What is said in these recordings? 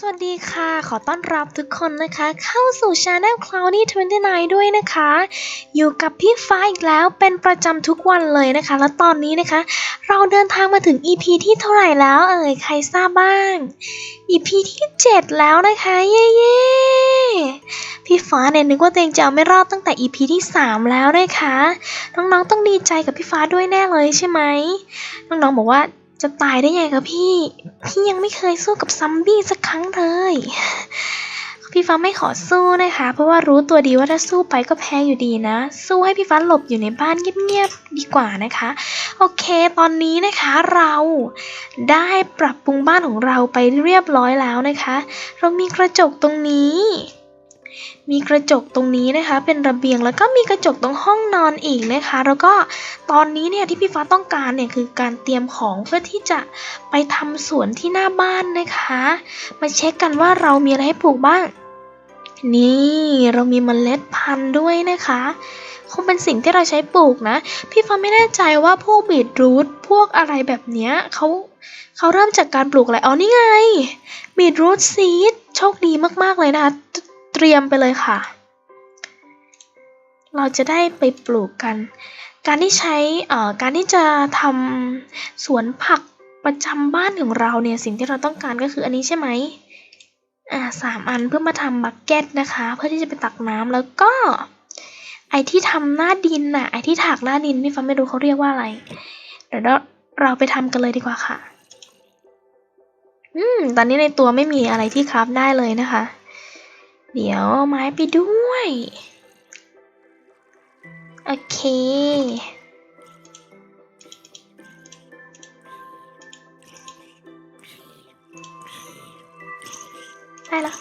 สวัสดีค่ะ ขอต้อนรับทุกคนนะคะ เข้าสู่ Channel Cloudy 29 ด้วยนะคะ อยู่กับพี่ฟ้าอีกแล้วเป็นประจำทุกวันเลยนะคะ และตอนนี้นะคะ เราเดินทางมาถึง EP ที่เท่าไหร่แล้ว เอ่ย ใครทราบบ้าง EP ที่ 7 แล้วนะคะ เย้เย้พี่ฟ้าเนี่ยนึกว่าตัวเองจะเอาไม่รอดตั้งแต่ EP ที่ 3 แล้วนะคะ น้องๆต้องดีใจกับพี่ฟ้าด้วยแน่เลยใช่ไหมน้องๆบอกว่า จะตายได้ไงคะพี่ พี่ยังไม่เคยสู้กับซัมบี้สักครั้งเลย พี่ฟ้าไม่ขอสู้นะคะ เพราะว่ารู้ตัวดีว่าถ้าสู้ไปก็แพ้อยู่ดีนะ สู้ให้พี่ฟ้าหลบอยู่ในบ้านเงียบๆดีกว่านะคะ โอเค ตอนนี้นะคะเราได้ปรับปรุงบ้านของเราไปเรียบร้อยแล้วนะคะ เรามีกระจกตรงนี้ มีกระจกตรงนี้นะคะ เป็นระเบียงแล้วก็มีกระจกตรงห้องนอนอีกนะคะ แล้วก็ตอนนี้เนี่ยที่พี่ฟ้าต้องการเนี่ยคือการเตรียมของเพื่อที่จะไปทำสวนที่หน้าบ้านนะคะ มาเช็คกันว่าเรามีอะไรให้ปลูกบ้าง นี่เรามีเมล็ดพันธุ์ด้วยนะคะคงเป็นสิ่งที่เราใช้ปลูกนะ พี่ฟ้าไม่แน่ใจว่าพวกบีทรูทพวกอะไรแบบเนี้ยเขาเขาเริ่มจากการปลูกอะไรอ๋อนี่ไงบีทรูทซีดโชคดีมากๆเลยนะคะ เตรียมไปเลยค่ะ เราจะได้ไปปลูกกัน การที่ใช้การที่จะทำสวนผักประจำบ้านของเราเนี่ยสิ่งที่เราต้องการก็คืออันนี้ใช่ไหมอ่าสามอันเพื่อมาทำบักเก็ตนะคะ เพื่อที่จะไปตักน้ำแล้วก็ ไอที่ทำหน้าดินน่ะไอที่ถากหน้าดินพี่ฟ้าไม่รู้เขาเรียกว่าอะไร เดี๋ยวเราเราไปทำกันเลยดีกว่าค่ะ อืม ตอนนี้ในตัวไม่มีอะไรที่คราฟได้เลยนะคะ เดี๋ยวเอาไม้ไปด้วย โอเคได้แล้ว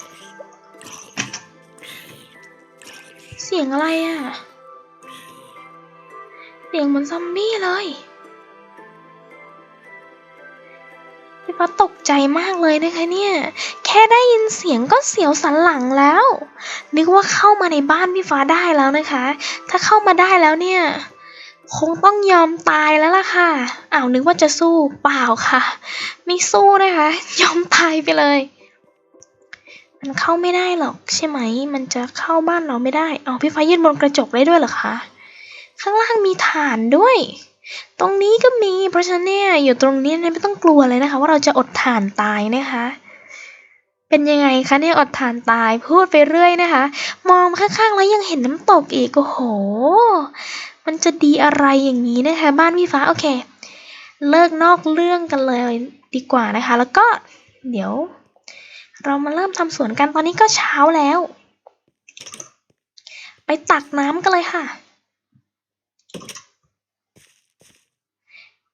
เสียงอะไรอะ เสียงเหมือนซอมบี้เลย พี่ฟ้าตกใจมากเลยนะคะเนี่ย แค่ได้ยินเสียงก็เสียวสันหลังแล้ว นึกว่าเข้ามาในบ้านพี่ฟ้าได้แล้วนะคะ ถ้าเข้ามาได้แล้วเนี่ย คงต้องยอมตายแล้วล่ะค่ะอ้าวนึกว่าจะสู้เปล่าค่ะ ไม่สู้นะคะ ยอมตายไปเลย มันเข้าไม่ได้หรอกใช่ไหม มันจะเข้าบ้านเราไม่ได้เอาพี่ฟ้ายืนบนกระจกได้ด้วยเหรอคะข้างล่างมีฐานด้วย ตรงนี้ก็มี เพราะฉะนั้นเนี่ยอยู่ตรงนี้ไม่ต้องกลัวเลยนะคะ ว่าเราจะอดถ่านตายนะคะ เป็นยังไงคะเนี่ยอดถ่านตายพูดไปเรื่อยนะคะ มองข้างๆแล้วยังเห็นน้ำตกอีกโอ้โห มันจะดีอะไรอย่างนี้นะคะ บ้านพี่ฟ้าโอเค เลิกนอกเรื่องกันเลยดีกว่านะคะ แล้วก็เดี๋ยว เรามาเริ่มทำสวนกันตอนนี้ก็เช้าแล้ว ไปตักน้ำกันเลยค่ะ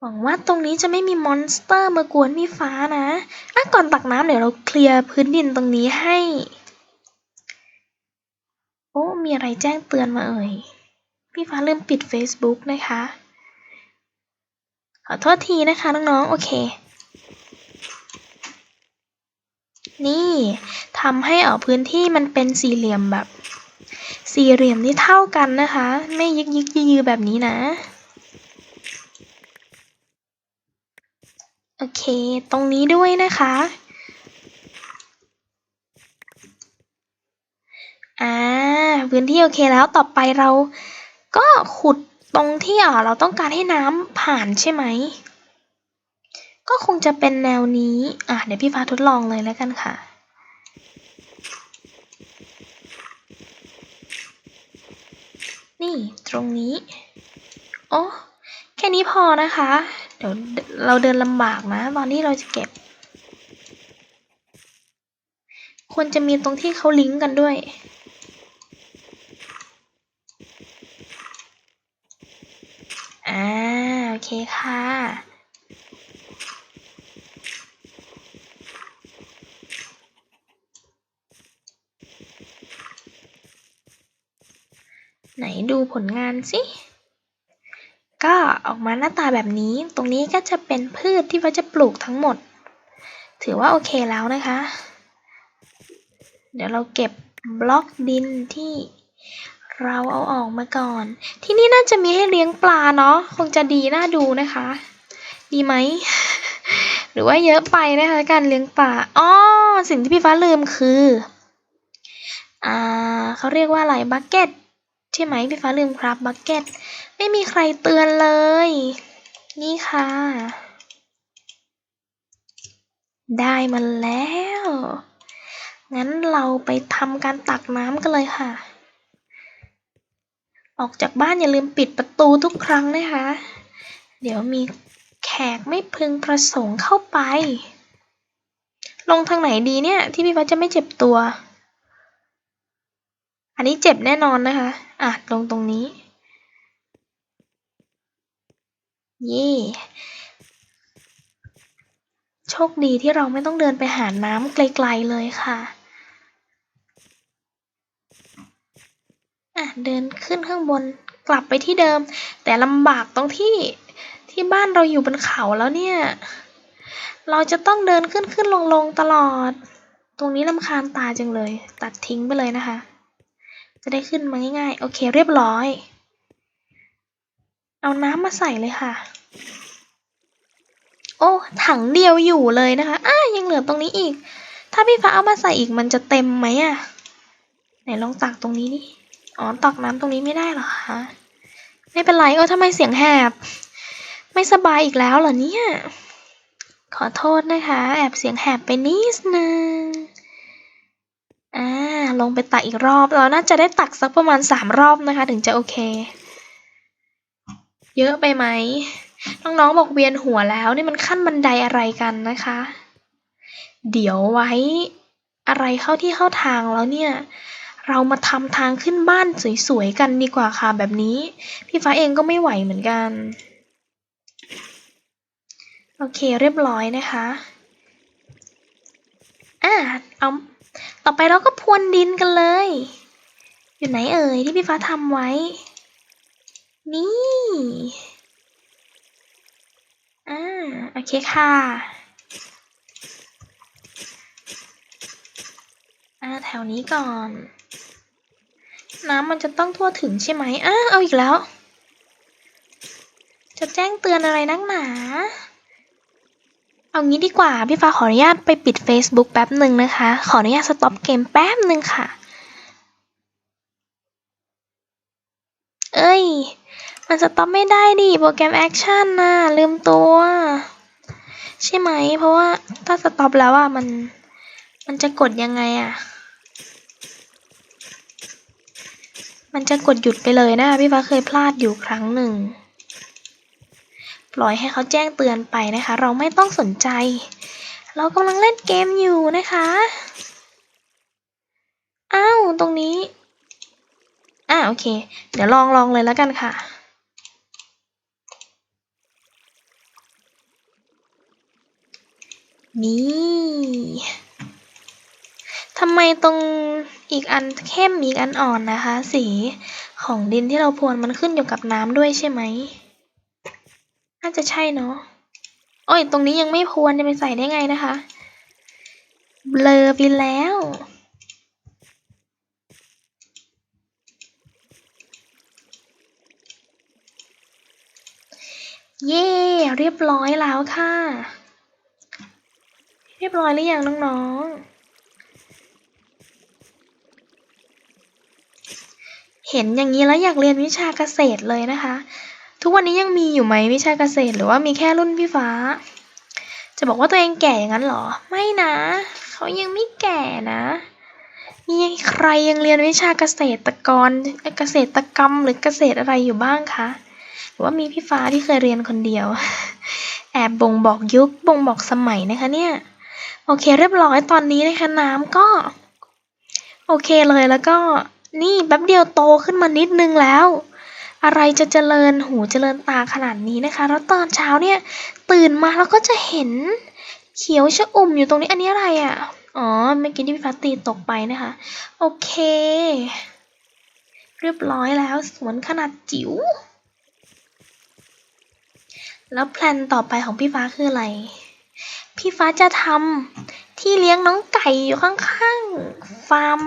หวังว่าตรงนี้จะไม่มีมอนสเตอร์มากวนพี่ฟ้านะอะก่อนตักน้ำเดี๋ยวเราเคลียร์พื้นดินตรงนี้ให้ โอ้ มีอะไรแจ้งเตือนมาเอ่ย พี่ฟ้าลืมปิด Facebook นะคะ ขอโทษทีนะคะน้องๆ โอเค นี่ทำให้เออพื้นที่มันเป็นสี่เหลี่ยมแบบ สี่เหลี่ยมที่เท่ากันนะคะ ไม่ยึกยึกยือยือแบบนี้นะ โอเค ตรงนี้ด้วยนะคะ อ่า พื้นที่โอเคแล้ว ต่อไปเราก็ขุดตรงที่เราต้องการให้น้ำผ่านใช่ไหม ก็คงจะเป็นแนวนี้ อะ เดี๋ยวพี่ฟ้าทดลองเลยแล้วกันค่ะนี่ ตรงนี้ โอ้ แค่นี้พอนะคะ เดี๋ยวเราเดินลำบากนะตอนที่เราจะเก็บ ควรจะมีตรงที่เขาลิงก์กันด้วย อ่า โอเคค่ะ ไหนดูผลงานสิ ก็ออกมาหน้าตาแบบนี้ ตรงนี้ก็จะเป็นพืชที่ว่าจะปลูกทั้งหมด ถือว่าโอเคแล้วนะคะ เดี๋ยวเราเก็บบล็อกดินที่เราเอาออกมาก่อน ที่นี่น่าจะมีให้เลี้ยงปลาเนาะ คงจะดีน่าดูนะคะ ดีไหม หรือว่าเยอะไปนะคะการเลี้ยงปลา อ๋อ สิ่งที่พี่ฟ้าลืมคือ อ่าเขาเรียกว่าอะไรบักเก็ตใช่ไหมพี่ฟ้าลืมครับบักเก็ต ไม่มีใครเตือนเลย นี่ค่ะ ได้มาแล้ว งั้นเราไปทำการตักน้ำกันเลยค่ะ ออกจากบ้านอย่าลืมปิดประตูทุกครั้งนะคะ เดี๋ยวมีแขกไม่พึงประสงค์เข้าไป ลงทางไหนดีเนี่ย ที่พี่ฟ้าจะไม่เจ็บตัว อันนี้เจ็บแน่นอนนะคะ อะ ลงตรงนี้ เย่โชคดีที่เราไม่ต้องเดินไปหาน้ำไกลๆเลยค่ะ อะ เดินขึ้นข้างบนกลับไปที่เดิม แต่ลำบากตรงที่ที่บ้านเราอยู่บนเขาแล้วเนี่ย เราจะต้องเดินขึ้นขึ้นลงลงตลอด ตรงนี้ลำคาญตาจังเลย ตัดทิ้งไปเลยนะคะ จะได้ขึ้นมาง่ายๆ โอเคเรียบร้อย เอาน้ำมาใส่เลยค่ะ โอ้ถังเดียวอยู่เลยนะคะอ้ายังเหลือตรงนี้อีก ถ้าพี่ฟ้าเอามาใส่อีกมันจะเต็มไหมอะไหนลองตักตรงนี้ดิอ๋อตักน้ำตรงนี้ไม่ได้เหรอคะไม่เป็นไรเออทำไมเสียงแหบ ไม่สบายอีกแล้วเหรอเนี่ย ขอโทษนะคะ แอบเสียงแหบไปนิดนึงอ่าลงไปตักอีกรอบเราน่าจะได้ตักสักประมาณสามรอบนะคะ ถึงจะโอเค เยอะไปไหม น้องๆบอกเวียนหัวแล้วนี่มันขั้นบันไดอะไรกันนะคะ เดี๋ยวไว้อะไรเข้าที่เข้าทางแล้วเนี่ย เรามาทำทางขึ้นบ้านสวยๆกันดีกว่าค่ะแบบนี้ พี่ฟ้าเองก็ไม่ไหวเหมือนกัน โอเคเรียบร้อยนะคะอ่าเอาต่อไปเราก็พรวนดินกันเลย อยู่ไหนเอ่ยที่พี่ฟ้าทำไว้ นี่ โอเคค่ะ อ่าแถวนี้ก่อน น้ำมันจะต้องทั่วถึงใช่ไหมอ่าเอาอีกแล้ว จะแจ้งเตือนอะไรนักหนา เอางี้ดีกว่า พี่ฟ้าขออนุญาตไปปิด Facebook แป๊บหนึ่งนะคะ ขออนุญาตสต็อปเกมแป๊บหนึ่งค่ะ เอ้ย มันสต็อปไม่ได้ดิโปรแกรมแอคชั่นน่ะลืมตัว ใช่ไหม เพราะว่าถ้าสต็อปแล้วอะมัน มันจะกดยังไงอะ มันจะกดหยุดไปเลยนะ พี่ฟ้าเคยพลาดอยู่ครั้งหนึ่ง ปล่อยให้เขาแจ้งเตือนไปนะคะ เราไม่ต้องสนใจ เรากำลังเล่นเกมอยู่นะคะอ้าวตรงนี้อ่าโอเค เดี๋ยวลองลองเลยแล้วกันค่ะ นี่ทำไมตรงอีกอันเข้มอีกอันอ่อนนะคะ สีของดินที่เราพรวนมันขึ้นอยู่กับน้ำด้วยใช่ไหมน่าจะใช่เนาะโอ้ย ตรงนี้ยังไม่พรวนจะไปใส่ได้ไงนะคะเบลอไปแล้วเย่เรียบร้อยแล้วค่ะ เรียบร้อยหรือยังน้องๆ เห็นอย่างนี้แล้วอยากเรียนวิชาเกษตรเลยนะคะ ทุกวันนี้ยังมีอยู่ไหมวิชาเกษตรหรือว่ามีแค่รุ่นพี่ฟ้า จะบอกว่าตัวเองแก่อย่างนั้นเหรอ ไม่นะ เขายังไม่แก่นะมีใครยังเรียนวิชาเกษตรกรเกษตรกรรมหรือเกษตรอะไรอยู่บ้างคะหรือว่ามีพี่ฟ้าที่เคยเรียนคนเดียว แอบบ่งบอกยุคบ่งบอกสมัยนะคะเนี่ย โอเคเรียบร้อยตอนนี้นะคะน้ำก็ โอเคเลยแล้วก็นี่แป๊บเดียวโตขึ้นมานิดนึงแล้ว อะไรจะเจริญหูเจริญตาขนาดนี้นะคะ แล้วตอนเช้าเนี่ย ตื่นมาแล้วก็จะเห็นเขียวชะอุ่มอยู่ตรงนี้อันนี้อะไรอะ่ะอ๋อเมื่อกี้ที่พี่ฟ้าตีตกไปนะคะ โอเค เรียบร้อยแล้วสวนขนาดจิ๋วแล้วแพลนต่อไปของพี่ฟ้าคืออะไร พี่ฟ้าจะทำที่เลี้ยงน้องไก่อยู่ข้างๆ ฟาร์ม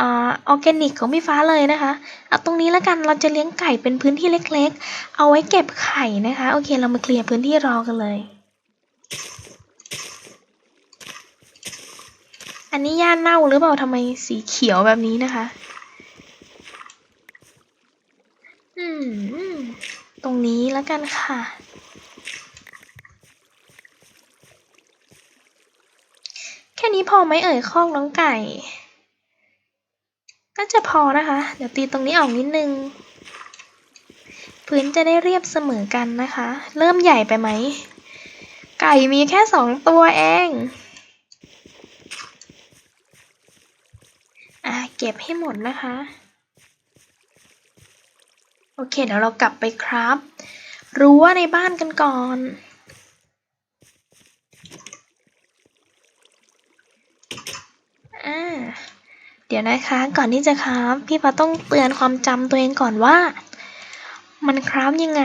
ออร์แกนิกของพี่ฟ้าเลยนะคะ เอาตรงนี้แล้วกันเราจะเลี้ยงไก่เป็นพื้นที่เล็กๆ เอาไว้เก็บไข่นะคะ โอเคเรามาเคลียร์พื้นที่รอกันเลย อันนี้ย่าเน่าหรือเปล่าทำไมสีเขียวแบบนี้นะคะ อืม ตรงนี้แล้วกันค่ะ นี้พอไหมเอ่ยของน้องไก่ น่าจะพอนะคะ เดี๋ยวตีตรงนี้ออกนิดนึง พื้นจะได้เรียบเสมอกันนะคะ เริ่มใหญ่ไปไหม ไก่มีแค่สองตัวเองอะเก็บให้หมดนะคะ โอเค เดี๋ยวเรากลับไปครับ รั้วในบ้านกันก่อน อ่า เดี๋ยวนะคะก่อนที่จะครับพี่ฟ้าต้องเตือนความจำตัวเองก่อนว่า มันครับยังไง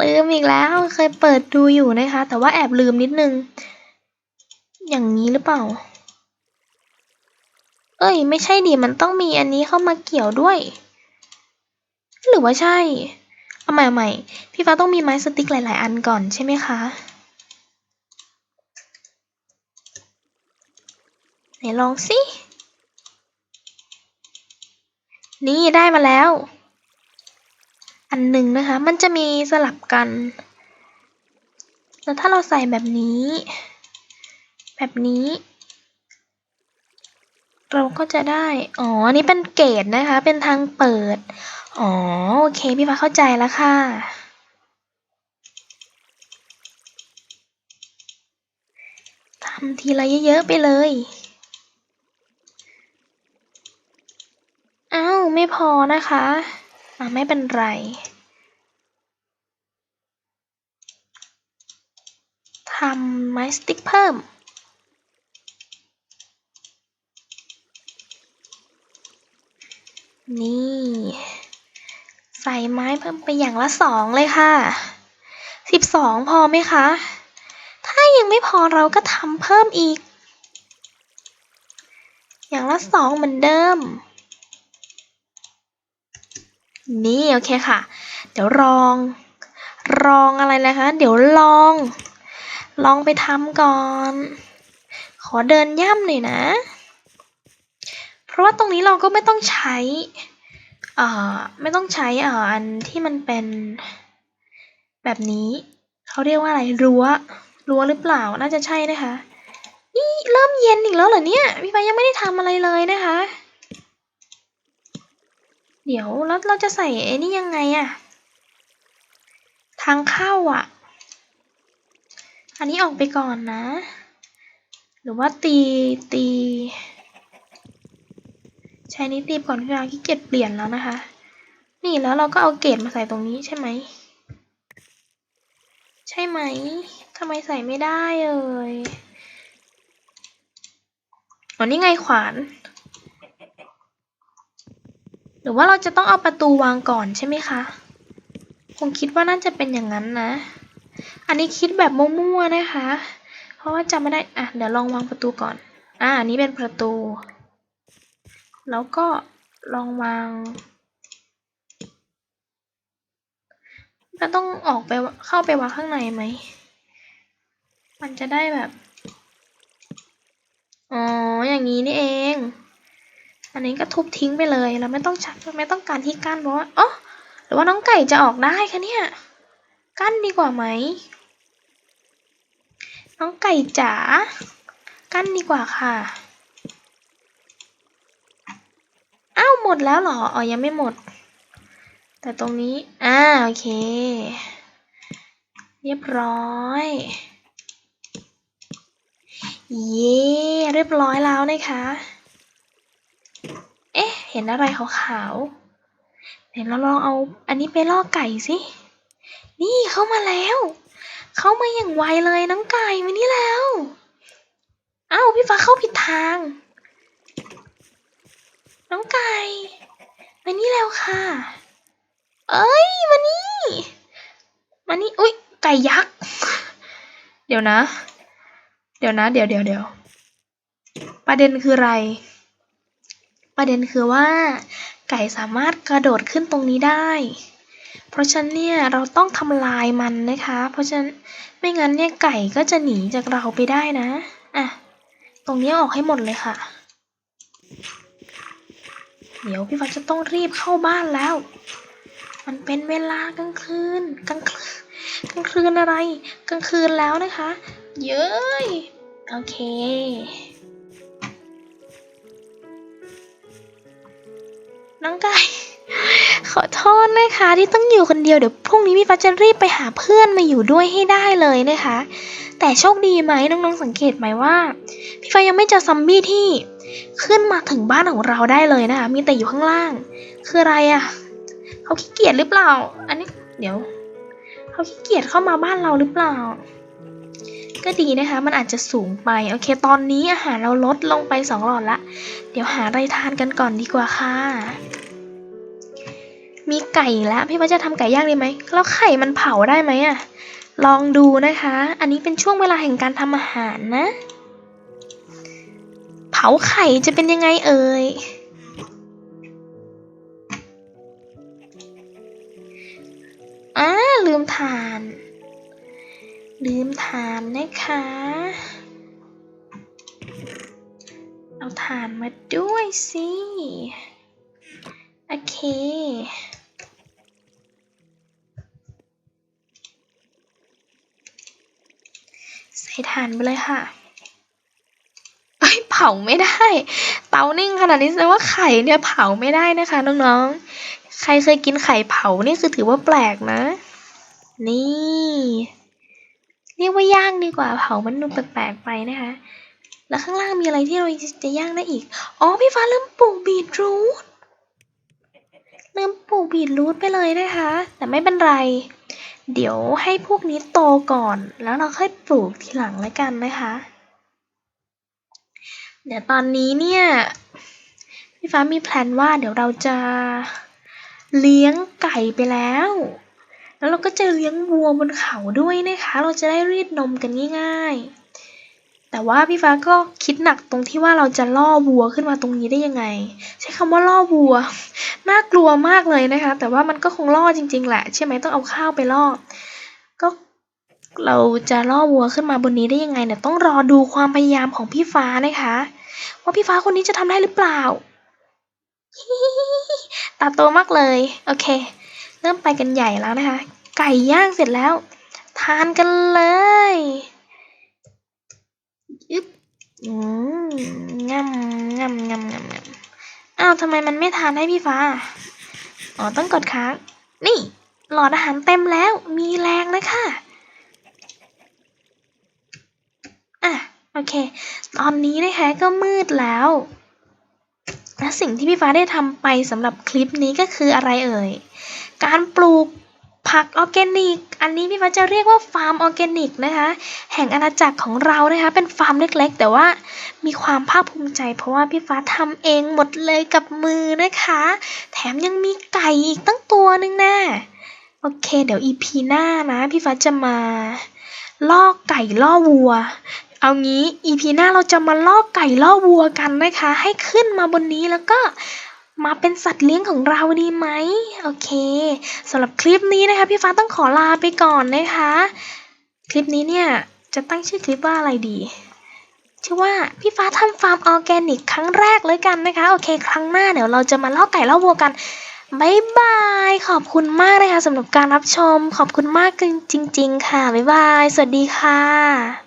ลืมอีกแล้วเคยเปิดดูอยู่นะคะ แต่ว่าแอบลืมนิดนึง อย่างนี้หรือเปล่า เอ้ย ไม่ใช่ดิมันต้องมีอันนี้เข้ามาเกี่ยวด้วย หรือว่าใช่ เอาใหม่เอาใหม่พี่ฟ้าต้องมีไม้สติ๊กหลาย ๆ อันก่อนใช่ไหมคะ ไหน ลองสิ นี่ได้มาแล้ว อันหนึ่งนะคะ มันจะมีสลับกัน แล้วถ้าเราใส่แบบนี้ แบบนี้ เราก็จะได้ อ๋ออันนี้เป็นเกตนะคะ เป็นทางเปิด อ๋อ โอเค พี่ฟ้าเข้าใจแล้วค่ะทำทีละเยอะๆไปเลย อ้าว ไม่พอนะคะอะไม่เป็นไรทำไม้สติ๊กเพิ่ม นี่ ใส่ไม้เพิ่มไปอย่างละสองเลยค่ะสิบสองพอไหมคะ ถ้ายังไม่พอเราก็ทำเพิ่มอีก อย่างละสองเหมือนเดิม นี่โอเคค่ะ เดี๋ยวลองลองอะไรนะคะ เดี๋ยวลอง ลองไปทำก่อน ขอเดินย่ำหน่อยนะ เพราะว่าตรงนี้เราก็ไม่ต้องใช้อ่อไม่ต้องใช้อ่ออันที่มันเป็นแบบนี้เขาเรียกว่าอะไรรั้วรั้วหรือเปล่าน่าจะใช่นะคะนี่เริ่มเย็นอีกแล้วเหรอเนี่ยพี่ฟ้ายังไม่ได้ทำอะไรเลยนะคะ เดี๋ยวแล้วเราจะใส่ไอ้นี่ยังไงอะทางเข้าอะอันนี้ออกไปก่อนนะ หรือว่าตีตี ใช้นี้ตีก่อนพี่ฟ้าขี้เกียจเปลี่ยนแล้วนะคะ นี่แล้วเราก็เอาเกจมาใส่ตรงนี้ใช่ไหม ใช่ไหมทำไมใส่ไม่ได้เอ่ยอ๋อนี่ไงขวาน รือว่าเราจะต้องเอาประตูวางก่อนใช่ไหมคะคงคิดว่าน่าจะเป็นอย่างนั้นนะ อันนี้คิดแบบมั่วๆนะคะ เพราะว่าจำไม่ได้ อะ เดี๋ยวลองวางประตูก่อน อ่าอันนี้เป็นประตู แล้วก็ลองวาง เราต้องออกไปเข้าไปวางข้างในไหม มันจะได้แบบ อ๋อ อย่างนี้นี่เอง อันนี้ก็ทุบทิ้งไปเลยเราไม่ต้องชักไม่ต้องการที่กั้นเพราะว่าอ๋อหรือว่าน้องไก่จะออกได้คะเนี่ย กั้นดีกว่าไหม น้องไก่จ๋า กั้นดีกว่าค่ะ อ้าวหมดแล้วเหรอ อ๋อยังไม่หมด แต่ตรงนี้ อ่าโอเค เรียบร้อย เย้ เรียบร้อยแล้วนะคะ เห็นอะไรขาวๆเดี๋ยวเราลองเอาอันนี้ไปล่อไก่สิ นี่เข้ามาแล้ว เข้ามาอย่างไวเลยน้องไก่มานี่แล้ว เอ้าพี่ฟ้าเข้าผิดทาง น้องไก่มานี่แล้วค่ะ เอ้ยมานี่มานี่อุ้ยไก่ยักษ์ เดี๋ยวนะ เดี๋ยวนะ เดี๋ยวเดี๋ยวเดี๋ยวประเด็นคืออะไร ประเด็นคือว่า ไก่สามารถกระโดดขึ้นตรงนี้ได้ เพราะฉะนั้นเนี่ยเราต้องทำลายมันนะคะ เพราะฉะนั้นไม่งั้นเนี่ยไก่ก็จะหนีจากเราไปได้นะอะตรงนี้ออกให้หมดเลยค่ะ เดี๋ยวพี่ฟ้าจะต้องรีบเข้าบ้านแล้ว มันเป็นเวลากลางคืนกลางคืนกลางคืนอะไร กลางคืนแล้วนะคะ เย้ยโอเค น้องไก่ ขอโทษนะคะ ที่ต้องอยู่คนเดียวเดี๋ยวพรุ่งนี้พี่ฟ้าจะรีบไปหาเพื่อนมาอยู่ด้วยให้ได้เลยนะคะ แต่โชคดีไหมน้องๆสังเกตไหมว่า พี่ฟ้ายังไม่เจอซอมบี้ที่ ขึ้นมาถึงบ้านของเราได้เลยนะคะมีแต่อยู่ข้างล่าง คืออะไรอะ่ะเขาขี้เกียจหรือเปล่า อันนี้เดี๋ยวเขาขี้เกียจเข้ามาบ้านเราหรือเปล่า ก็ดีนะคะ มันอาจจะสูงไป โอเค ตอนนี้อาหารเราลดลงไปสองหลอดละ เดี๋ยวหาอะไรทานกันก่อนดีกว่าค่ะ มีไก่แล้ว พี่ว่าจะทำไก่ย่างดีไหม แล้วไข่มันเผาได้ไหมอะลองดูนะคะ อันนี้เป็นช่วงเวลาแห่งการทำอาหารนะ เผาไข่จะเป็นยังไงเอ่ยอ่าลืมทาน ลืมทานนะคะ เอาทานมาด้วยสิ โอเคใส่ถ่านไปเลยค่ะเอ้ยเผาไม่ได้ เตานิ่งขนาดนี้แสดงว่าไข่เนี่ยเผาไม่ได้นะคะน้องๆ ใครเคยกินไข่เผานี่คือถือว่าแปลกนะ นี่ เรียกว่าย่างดีกว่าเผามันดูแปลกๆไปนะคะ แล้วข้างล่างมีอะไรที่เราจะย่างได้อีก อ๋อพี่ฟ้าลืมปลูกบีทรูทลืมปลูกบีทรูทไปเลยนะคะ แต่ไม่เป็นไร เดี๋ยวให้พวกนี้โตก่อน แล้วเราค่อยปลูกทีหลังแล้วกันนะคะ เดี๋ยวตอนนี้เนี่ยพี่ฟ้ามีแพลนว่าเดี๋ยวเราจะเลี้ยงไก่ไปแล้ว แล้วเราก็จะเลี้ยงวัวบนเขาด้วยนะคะ เราจะได้รีดนมกันง่ายๆ แต่ว่าพี่ฟ้าก็คิดหนักตรงที่ว่าเราจะล่อวัวขึ้นมาตรงนี้ได้ยังไง ใช้คำว่าล่อวัว น่ากลัวมากเลยนะคะ แต่ว่ามันก็คงล่อจริง ๆ แหละ ใช่ไหมต้องเอาข้าวไปล่อ ก็เราจะล่อวัวขึ้นมาบนนี้ได้ยังไงเนี่ยต้องรอดูความพยายามของพี่ฟ้านะคะ ว่าพี่ฟ้าคนนี้จะทำได้หรือเปล่าตาโตมากเลย โอเค เริ่มไปกันใหญ่แล้วนะคะ ไก่ย่างเสร็จแล้ว ทานกันเลยยึบอืมงำงำงำงำงำอ้าวทำไมมันไม่ทานให้พี่ฟ้า อ๋อ ต้องกดค้าง นี่ หลอดอาหารเต็มแล้ว มีแรงนะคะอะ โอเค ตอนนี้นะคะก็มืดแล้ว และสิ่งที่พี่ฟ้าได้ทำไปสำหรับคลิปนี้ก็คืออะไรเอ่ย การปลูก ผักออร์แกนิก อันนี้พี่ฟ้าจะเรียกว่าฟาร์มออร์แกนิกนะคะ แห่งอาณาจักรของเรานะคะ เป็นฟาร์มเล็กๆ แต่ว่ามีความภาคภูมิใจ เพราะว่าพี่ฟ้าทำเองหมดเลยกับมือนะคะ แถมยังมีไก่อีกตั้งตัวหนึงแน่โอเค เดี๋ยวอีพีหน้านะ พี่ฟ้าจะมาล่อไก่ล่อวัว เอางี้ EP หน้าเราจะมาล่อไก่ล่อวัวกันนะคะ ให้ขึ้นมาบนนี้แล้วก็ มาเป็นสัตว์เลี้ยงของเราดีไหมโอเคสำหรับคลิปนี้นะคะ พี่ฟ้าต้องขอลาไปก่อนนะคะ คลิปนี้เนี่ยจะตั้งชื่อคลิปว่าอะไรดีชื่อว่าพี่ฟ้าทำฟาร์มออร์แกนิกครั้งแรกเลยกันนะคะ โอเค ครั้งหน้าเดี๋ยวเราจะมาเล่อไก่เล่อวัวกันบายบาย ขอบคุณมากเลยค่ะสำหรับการรับชม ขอบคุณมากจริง ๆ ค่ะ บ๊ายบาย สวัสดีค่ะ